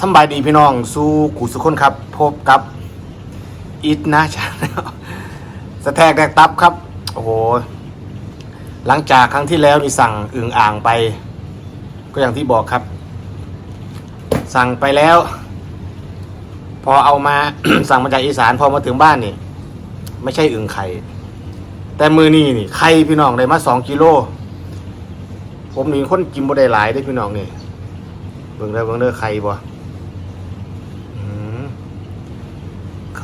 สบายดีพี่น้อง สู้กูสุคนครับ พบกับอิทนะชาแนลสแตกแดกตับครับ โอ้โห หลังจากครั้งที่แล้วนี่สั่งอึ่งอ่างไป ก็อย่างที่บอกครับ สั่งไปแล้ว พอเอามา สั่งมาจากอีสานพอมาถึงบ้านนี่ ไม่ใช่อึ่งไข่ แต่มือนี่นี่ไข่พี่น้องได้มาสองกิโล ผมนี่คนกินบ่ได้หลายได้พี่น้องนี่เบิ่งเด้อเบิ่งเด้อไข่บ่อืม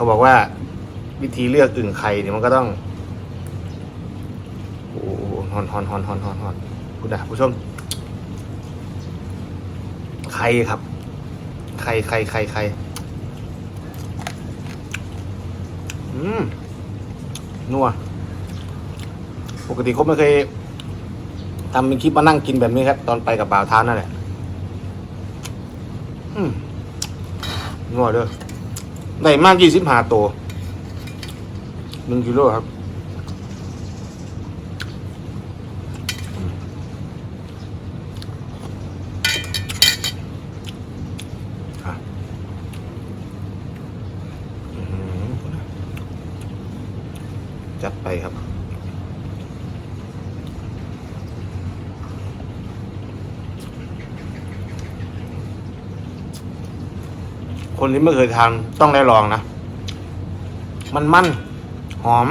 เขาบอกว่าวิธีเลือกอึ่งไข่เนี่ยมันก็ต้อง โอ้หอนฮอนฮอนฮอนฮอนฮอนคุณนะผู้ชม ไข่ครับ ไข่ไข่ไข่ไข่อืมนัว ปกติเขาไม่เคยทำเป็นคลิปมานั่งกินแบบนี้ครับ ตอนไปกับบ่าวท้านั่นแหละ อืมนัวเด้อ ได้มากยี่สิบห้าตัวหนึ่งกิโลครับอืมอะอื้อหือจัดไปครับ คนที่ไม่เคยทานต้องได้ลองนะ มันมันหอม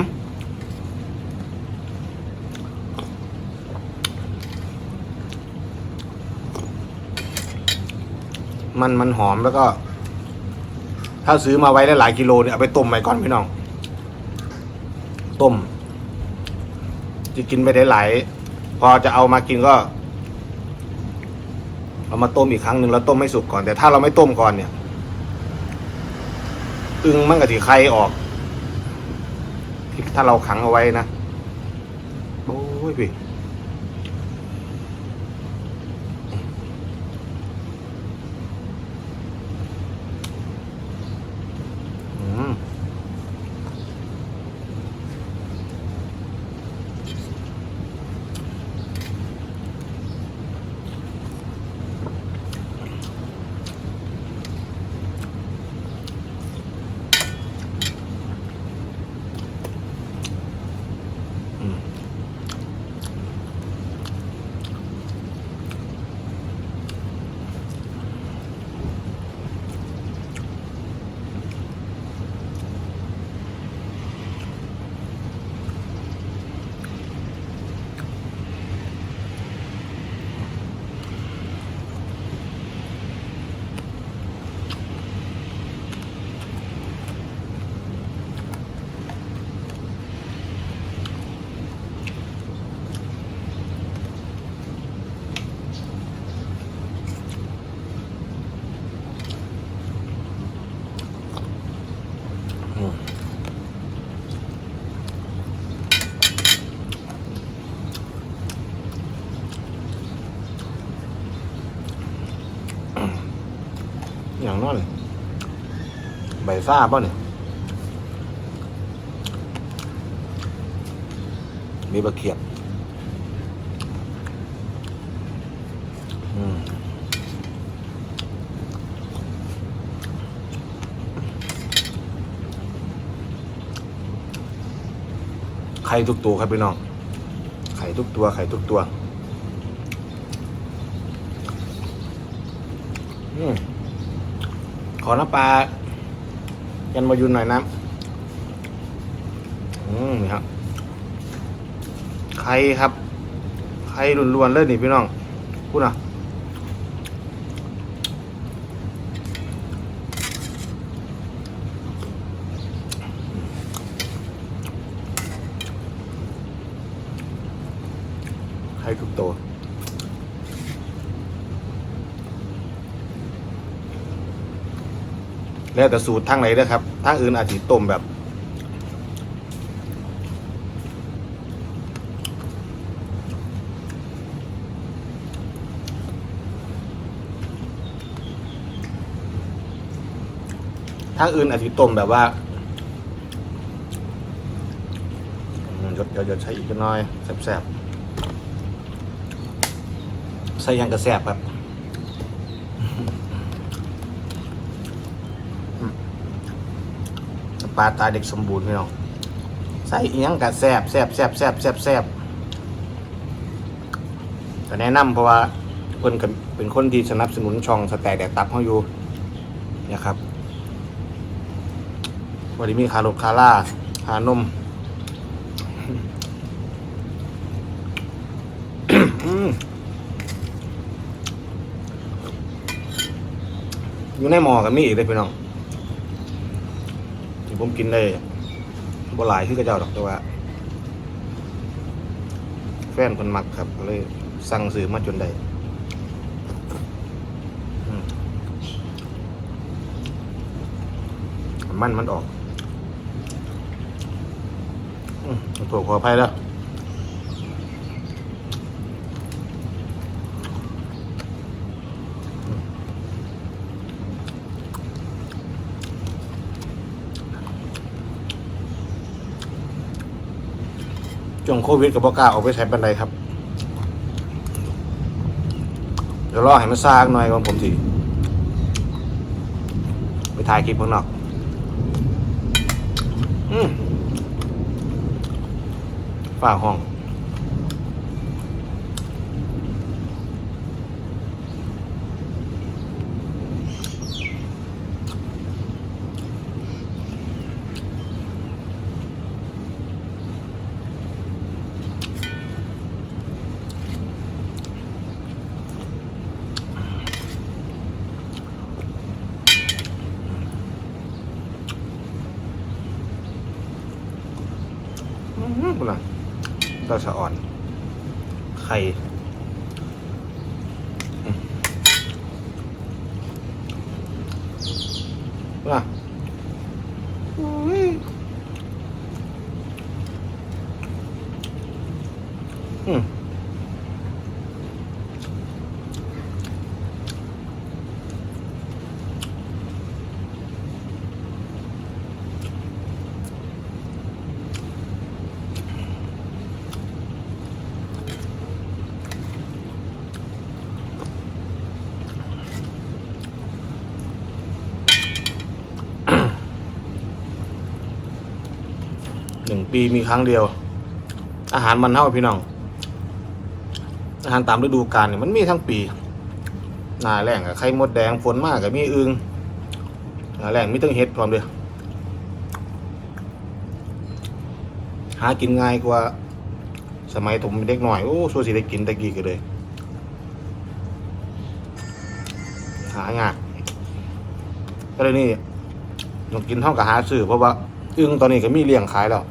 มันมันหอมแล้วก็ ถ้าซื้อมาไว้ได้หลายกิโลเนี่ยเอาไปต้มไว้ก่อนพี่น้อง ต้มจะกินไปได้หลายพอจะเอามากินก็ เอามาต้มอีกครั้งหนึ่งแล้วต้มให้สุกก่อน แต่ถ้าเราไม่ต้มก่อนเนี่ย อึงมันกับที่ไข่ออก ถ้าเราขังเอาไว้นะ โอ้ยพี่ ซ่าป่ะเนี่ยมีบะเขียบไข่ทุกตัวครับพี่น้อง ไข่ทุกตัว ไข่ทุกตัวอืมขอน้ำปลา ยันมายุนหน่อยนะอืมนะครับไข่ครับไข่ล้วนๆเลยนี่พี่น้องพูดนะไข่ทุกตัว แล้วแต่สูตรทางไหนนะครับทางอื่นอาจจะต้มแบบ ทางอื่นอาจจะต้มแบบว่าอืมเดี๋ยวเดี๋ยดใช้อีกน้อยแซ่บๆใส่ยังกระแซ่บครับ ปลาตาเด็กสมบูรณ์พี่น้องใส่เอียงกับแซบแซบแซบแซบแซบแซบแต่แนะนำเพราะว่าเพิ่นเป็นคนที่สนับสนุนช่องสแตกแดกตับเขาอยู่นี่ยครับวันนี้มีคารถคาร่าคานมอืมอยู่ในหมอกับมีอีกเลยพี่น้อง ผมกินได้บ่หลายคือกระเจ้าดอกแต่ว่า แฟนคนมักครับก็เลยสั่งซื้อมาจนได้มันมันออกขอโทษขออภัยแล้ว ช่วงโควิดกับบ่กล้าออกไปใช้บันไดครับ เดี๋ยวรอให้มันซากหน่อยก่อนผมสิไปถ่ายคลิปข้างนอก อืมฝ้าห้อง อืมคุณล่ะ เราสะอ่อน ไข่ว่า หนึ่งปีมีครั้งเดียว อาหารมันเท่าพี่น้อง อาหารตามฤดูกาลเนี่ยมันมีทั้งปีหนาแรงกับไข่มดแดงฝนมากกับมีอึงหนาแรงมีตั้งเห็ดพร้อมเลยหากินง่ายกว่า สมัยผมเป็นเด็กหน่อยโอ้สูสิได้กินตะกี้กันเลย หางากก็เลยนี่ต้องกินเท่ากับหาซื้อเพราะว่าอึงตอนนี้ก็มีเลี้ยงขายแล้ว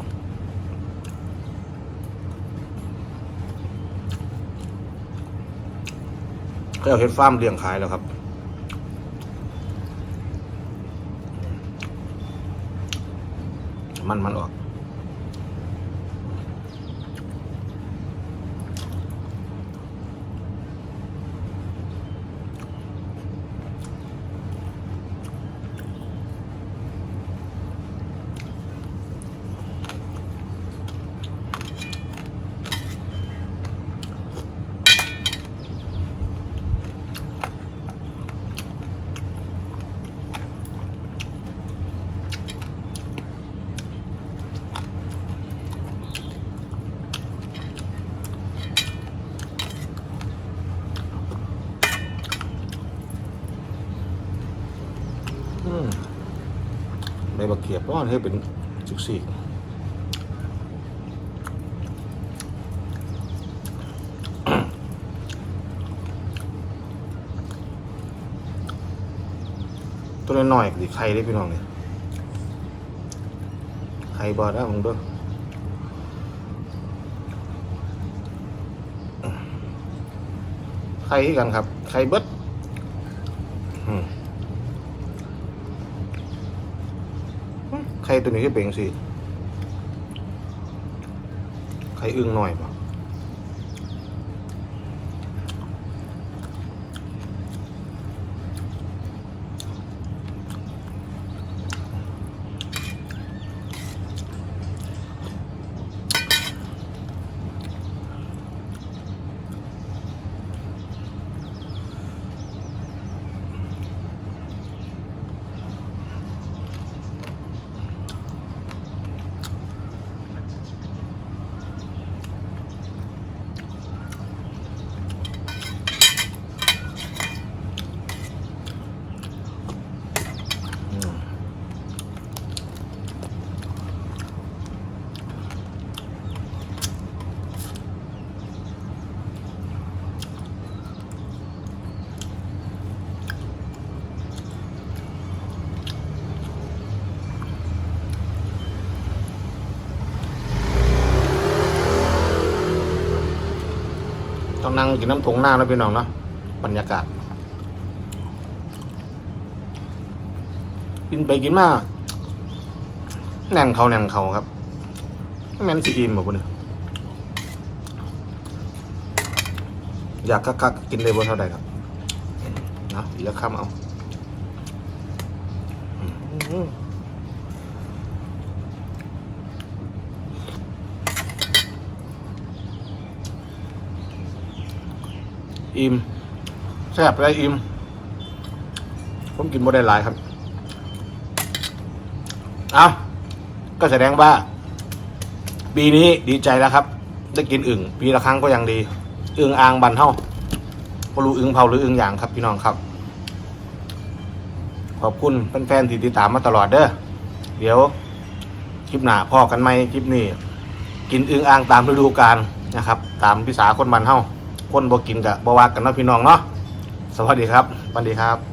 เอาเห็ดฟาร์มเลี้ยงขายแล้วครับ มันมันออก บบักเขียบก็ให้เป็นจุกสีตัวน้อยๆดิไข่ได้พี่น้องเนี่ยไข่บอดแล้วมึงด้วยไข่คือกันครับ ไข่เบิดอืม ไข่ ตัวนี้คือเป็นสิไข่อึ้งหน่อยป่ะ ต้องนั่งกินน้ำทงหน้าแล้วพี่น้องเนาะบรรยากาศ กินไปกินมาแน่นเขาแน่นเขาครับแม่นสิอิ่มแบบนี้อยากกักๆกินได้บ่เท่าใดครับเนาะอีกคำเอาอ อิ่มแซ่บและอิ่มผมกินบ่ได้หลายครับ เอาก็แสดงว่า ปีนี้ดีใจแล้วครับ ได้กินอึ่งปีละครั้งก็ยังดี อึ่งอ่างบันเท่าก็รู้อึ่งเผาหรืออึ่งอย่างครับพี่น้องครับ ขอบคุณแฟนๆที่ติดตามมาตลอดเด้อเดี๋ยวคลิปหน้าพ่อกันไหมคลิปนี้ กินอึ่งอ่างตามฤดูกาลนะครับ ตามพิสาคนบันเท่า คนบ่กินกับบว่ากันเนาะพี่น้องเนาะสวัสดีครับสวัสดีครับ